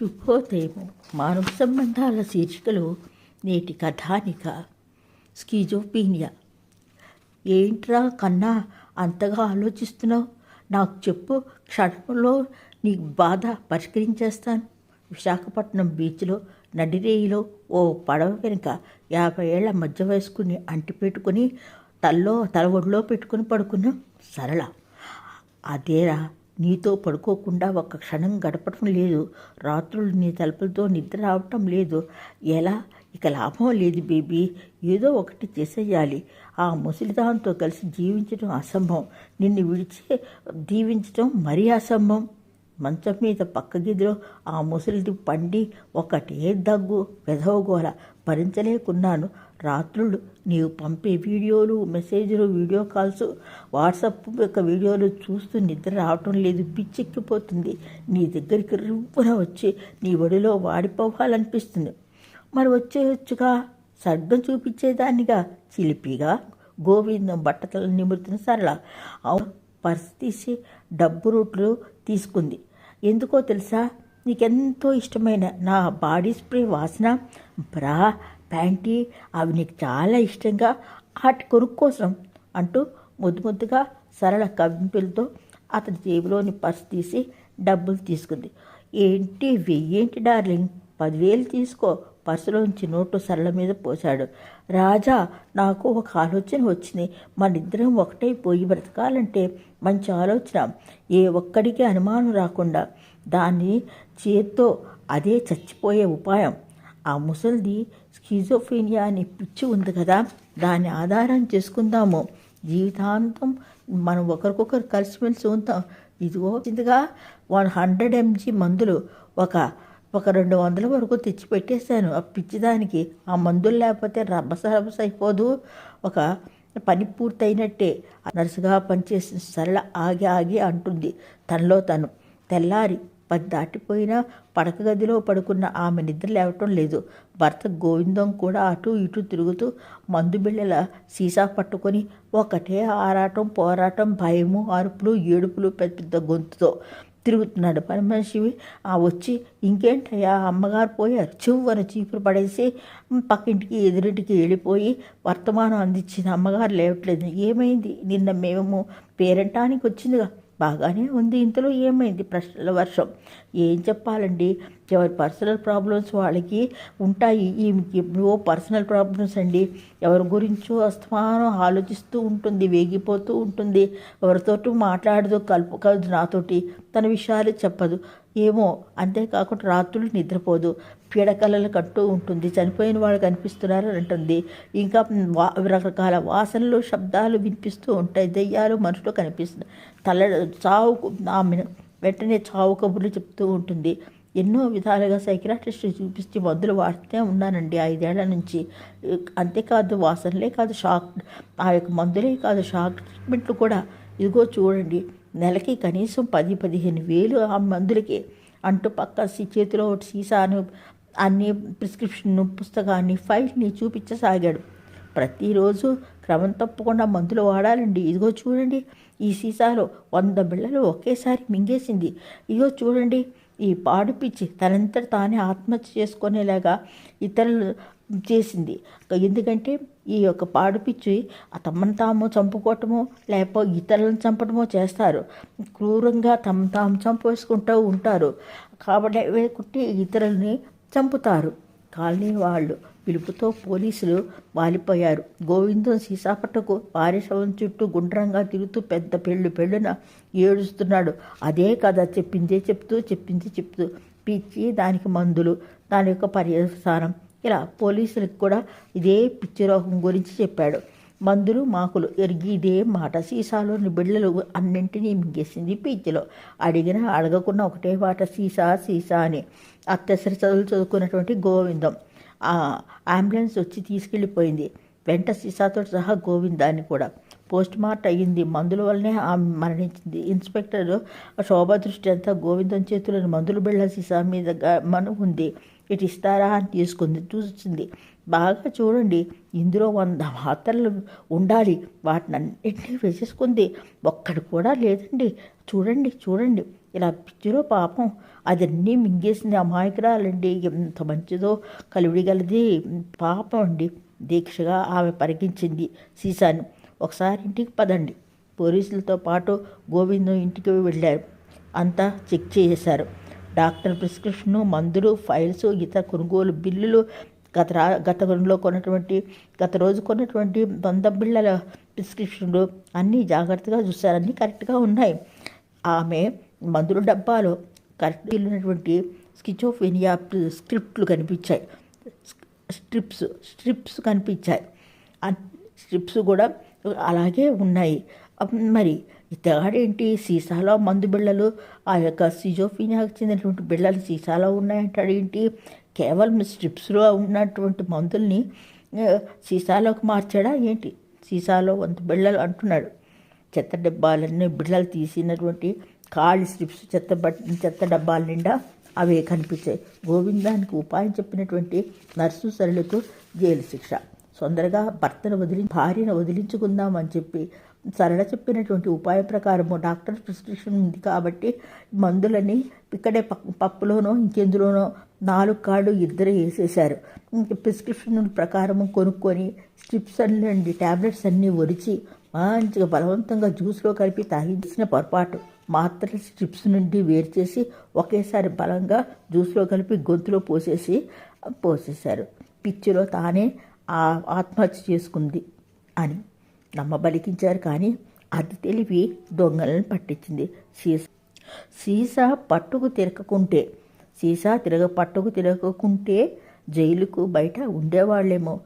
శుభోదయము మానవ సంబంధాల శీర్షికలో నేటి కథానిక. స్కీజోపీనియా. ఏంట్రా కన్నా అంతగా ఆలోచిస్తున్నావు? నాకు చెప్పు క్షణంలో నీ బాధ పరిష్కరించేస్తాను. విశాఖపట్నం బీచ్లో నడిరేయిలో ఓ పడవ వెనుక యాభై ఏళ్ళ మధ్య వయస్కుని అంటి పెట్టుకుని తల్లో తల ఒడిలో పెట్టుకుని పడుకున్నాం. సరళ. అదేరా నీతో పడుకోకుండా ఒక్క క్షణం గడపటం లేదు. రాత్రులు నీ తలుపులతో నిద్ర రావటం లేదు. ఎలా? ఇక లాభం లేదు బేబీ. ఏదో ఒకటి చేసేయాలి. ఆ ముసలిదాంతో కలిసి జీవించడం అసంభవం. నిన్ను విడిచి దీవించడం మరీ అసంభవం. మంచం మీద పక్క గదిలో ఆ ముసలిది పండి ఒకటే దగ్గు వెధవగోల భరించలేకున్నాను. రాత్రులు నీవు పంపే వీడియోలు మెసేజ్లు వీడియో కాల్స్ వాట్సాప్ యొక్క వీడియోలు చూస్తూ నిద్ర రావటం లేదు పిచ్చెక్కిపోతుంది. నీ దగ్గరికి రువ్వున వచ్చి నీ ఒడిలో వాడిపోవాలనిపిస్తుంది. మరి వచ్చేయచ్చుగా? సర్గం చూపించేదాన్నిగా చిలిపిగా? గోవిందం బట్టతల నిమురుతున్న సరళ. అవును పర్స్ తీసి డబ్బు రూట్లు తీసుకుంది. ఎందుకో తెలుసా? నీకెంతో ఇష్టమైన నా బాడీ స్ప్రే వాసన. బ్రా ప్యాంటీ అవి నీకు చాలా ఇష్టంగా వాటి కొనుక్కు కోసం అంటూ ముద్దు ముద్దుగా సరళ కవింపులతో అతని జేబులోని పర్స్ తీసి డబ్బులు తీసుకుంది. ఏంటి వెయ్యేంటి డార్లింగ్? పదివేలు తీసుకో. పర్సులోంచి నోటు సరళ మీద పోశాడు. రాజా నాకు ఒక ఆలోచన వచ్చింది. మనిద్దరం ఒకటైపోయి బ్రతకాలంటే మంచి ఆలోచన. ఏ ఒక్కడికి అనుమానం రాకుండా దాన్ని చేత్తో అదే చచ్చిపోయే ఉపాయం. ఆ ముసలిది స్కిజోఫీనియా అనే పిచ్చి ఉంది కదా దాన్ని ఆధారం చేసుకుందాము. జీవితాంతం మనం ఒకరికొకరు కలిసిమెలిసి ఉంటాం. ఇదిగో ఇదిగా వన్ హండ్రెడ్ ఎంజీ మందులు ఒక ఒక రెండు వందల వరకు తెచ్చి పెట్టేశాను ఆ పిచ్చిదానికి ఆ మందులు లేకపోతే రభస రభస అయిపోదు. ఒక పని పూర్తయినట్టే. నర్సుగా పనిచేసిన సరళ ఆగి ఆగి అంటుంది తనలో తను. తెల్లారి పది దాటిపోయినా పడక గదిలో పడుకున్న ఆమె నిద్ర లేవటం లేదు. భర్త గోవిందం కూడా అటు ఇటు తిరుగుతూ మందు బిళ్ళల సీసా పట్టుకొని ఒకటే ఆరాటం పోరాటం భయము అరుపులు ఏడుపులు పెద్ద పెద్ద గొంతుతో తిరుగుతున్నాడు పని మనిషివి ఆ వచ్చి ఇంకేంటయ్యా అమ్మగారు పోయారు. చివ్వన చీపురు పడేసి పక్కింటికి ఎదురింటికి వెళ్ళిపోయి వర్తమానం అందించిన అమ్మగారు లేవట్లేదు. ఏమైంది? నిన్న మేము పేరంటానికి వచ్చిందిగా. బాగానే ఉంది. ఇంతలో ఏమైంది? ప్రశ్నల వర్షం. ఏం చెప్పాలండి? ఎవరి పర్సనల్ ప్రాబ్లమ్స్ వాళ్ళకి ఉంటాయి. ఈమెకి ఎప్పుడో పర్సనల్ ప్రాబ్లమ్స్ అండి. ఎవరి గురించో అస్తమానం ఆలోచిస్తూ ఉంటుంది వేగిపోతూ ఉంటుంది. ఎవరితోటూ మాట్లాడదు కలుపు కలదు నాతోటి. తన విషయాలు చెప్పదు. ఏమో అంతేకాకుండా రాత్రులు నిద్రపోదు. పీడకలలు కట్టు ఉంటుంది. చనిపోయిన వాళ్ళు కనిపిస్తున్నారని అంటుంది. ఇంకా వా రకరకాల వాసనలు శబ్దాలు వినిపిస్తూ ఉంటాయి. దెయ్యాలు మనుషులు కనిపిస్తున్నాయి తల చావు ఆమె వెంటనే చావు కబుర్లు చెప్తూ ఉంటుంది. ఎన్నో విధాలుగా సైకియాట్రిస్ట్ చూపిస్తే మందులు వాడుతూనే ఉన్నానండి. ఐదేళ్ళ నుంచి. అంతేకాదు వాసనలే కాదు షాక్ ఆ యొక్క మందులే కాదు షాక్ ట్రీట్మెంట్లు కూడా. ఇదిగో చూడండి నెలకి కనీసం పది పదిహేను వేలు ఆ మందులకి. అంటూ పక్క చేతిలో ఒకటి సీసాను అన్ని ప్రిస్క్రిప్షన్ పుస్తకాన్ని ఫైల్ని చూపించసాగాడు. ప్రతిరోజు క్రమం తప్పకుండా మందులు వాడాలండి. ఇదిగో చూడండి ఈ సీసాలో వంద బిళ్ళలు ఒకేసారి మింగేసింది. ఇదిగో చూడండి ఈ పాడు పిచ్చి తనంతట తానే ఆత్మహత్య చేసుకునేలాగా ఇతరులు చేసింది. ఎందుకంటే ఈ యొక్క పాడు పిచ్చి తమను తాము చంపుకోవటమో లేకపోతే ఇతరులను చంపటమో చేస్తారు. క్రూరంగా తమ తాము చంపేసుకుంటూ ఉంటారు. కాబట్టి కుట్టి ఇతరులని చంపుతారు. కాలనీ వాళ్ళు పిలుపుతో పోలీసులు వాలిపోయారు. గోవిందం సీసాపట్టకు వారి శవం చుట్టూ గుండ్రంగా తిరుగుతూ పెద్ద పెళ్ళు పెళ్ళున ఏడుస్తున్నాడు. అదే కథ చెప్పిందే చెప్తూ చెప్పింది చెప్తూ పిచ్చి దానికి మందులు దాని యొక్క పర్యవసానం. ఇలా పోలీసులకు కూడా ఇదే పిచ్చి రోగం గురించి చెప్పాడు. మందులు మాకులు ఎరిగి ఇదే మాట సీసాలోని బిళ్ళలు అన్నింటినీ మింగేసింది పిచ్చిలో అడిగినా అడగకుండా ఒకటే మాట సీసా సీసా అని. అత్యవసర చదువులు చదువుకున్నటువంటి గోవిందం. అంబులెన్స్ వచ్చి తీసుకెళ్ళిపోయింది. వెంట సీసాతో సహా గోవిందాన్ని కూడా. పోస్ట్ మార్ట్ అయ్యింది. మందుల వల్లనే ఆమె మరణించింది. ఇన్స్పెక్టర్ శోభ దృష్టి అంతా గోవిందం చేతులను మందులు బిళ్ళ సీసా మీద మనం ఉంది. ఇటు ఇస్తారా అని తీసుకుంది. చూసింది. బాగా చూడండి. ఇందులో వంద మాత్రలు ఉండాలి. వాటిని అన్నింటినీ వేసేసుకుంది. ఒక్కడు కూడా లేదండి. చూడండి చూడండి. ఇలా పిచ్చిలో పాపం అదన్నీ మింగేసింది అమాయకురాలండి. ఎంత మంచిదో కలివిడిగలది పాపం అండి. దీక్షగా ఆమె పరిగించింది సీసాను. ఒకసారి ఇంటికి పదండి. పోలీసులతో పాటు గోవిందం ఇంటికి వెళ్ళారు. అంతా చెక్ చేశారు డాక్టర్ ప్రిస్క్రిప్షన్ మందులు ఫైల్స్ ఇతర కొనుగోలు బిల్లులు గత రా గత రోజులో కొన్నటువంటి గత రోజు కొన్నటువంటి వంద బిళ్ళల ప్రిస్క్రిప్షన్లు అన్నీ జాగ్రత్తగా చూశారు అన్నీ కరెక్ట్గా ఉన్నాయి. ఆమె మందుల డబ్బాలో కరెక్ట్ ఉన్నటువంటి స్కిచోఫెనియా స్క్రిప్ట్లు కనిపించాయి. స్ట్రిప్స్ స్ట్రిప్స్ కనిపించాయి. స్ట్రిప్స్ కూడా అలాగే ఉన్నాయి. మరి ఇతగాడేంటి సీసాలో మందు బిళ్ళలు ఆ యొక్క సిజోఫీనియాకు చెందినటువంటి బిళ్ళలు సీసాలో ఉన్నాయంటాడు ఏంటి? కేవలం స్ట్రిప్స్లో ఉన్నటువంటి మందుల్ని సీసాలోకి మార్చాడా ఏంటి? సీసాలో వంతు బిళ్ళలు అంటున్నాడు. చెత్త డబ్బాలన్నీ బిళ్ళలు తీసినటువంటి ఖాళీ స్ట్రిప్స్ చెత్త చెత్త డబ్బాల నిండా అవే కనిపించాయి. గోవిందానికి ఉపాయం చెప్పినటువంటి నర్సు సరళకు జైలు శిక్ష. తొందరగా భర్తను వదిలి భార్యను వదిలించుకుందామని చెప్పి సరళ చెప్పినటువంటి ఉపాయం ప్రకారము డాక్టర్ ప్రిస్క్రిప్షన్ ఉంది కాబట్టి మందులని ఇక్కడే ప పప్పులోనో ఇంకెందులోనో నాలుగు కాళ్ళు ఇద్దరు వేసేశారు. ప్రిస్క్రిప్షన్ ప్రకారము కొనుక్కొని స్ట్రిప్స్ అన్ని ట్యాబ్లెట్స్ అన్నీ ఒరిచి మంచిగా బలవంతంగా జ్యూస్లో కలిపి తాగించిన పొరపాటు మాత్రలు స్ట్రిప్స్ నుండి వేరు చేసి ఒకేసారి బలంగా జ్యూస్లో కలిపి గొంతులో పోసేసి పోసేశారు. పిచ్చిలో తానే ఆత్మహత్య చేసుకుంది అని. నమ్మబలికించారు కానీ అది తెలివి దొంగలను పట్టించింది సీసా. సీసా పట్టుకు తిరగకుంటే సీసా తిరగ పట్టుకు తిరగకుంటే జైలుకు బయట ఉండేవాళ్ళేమో.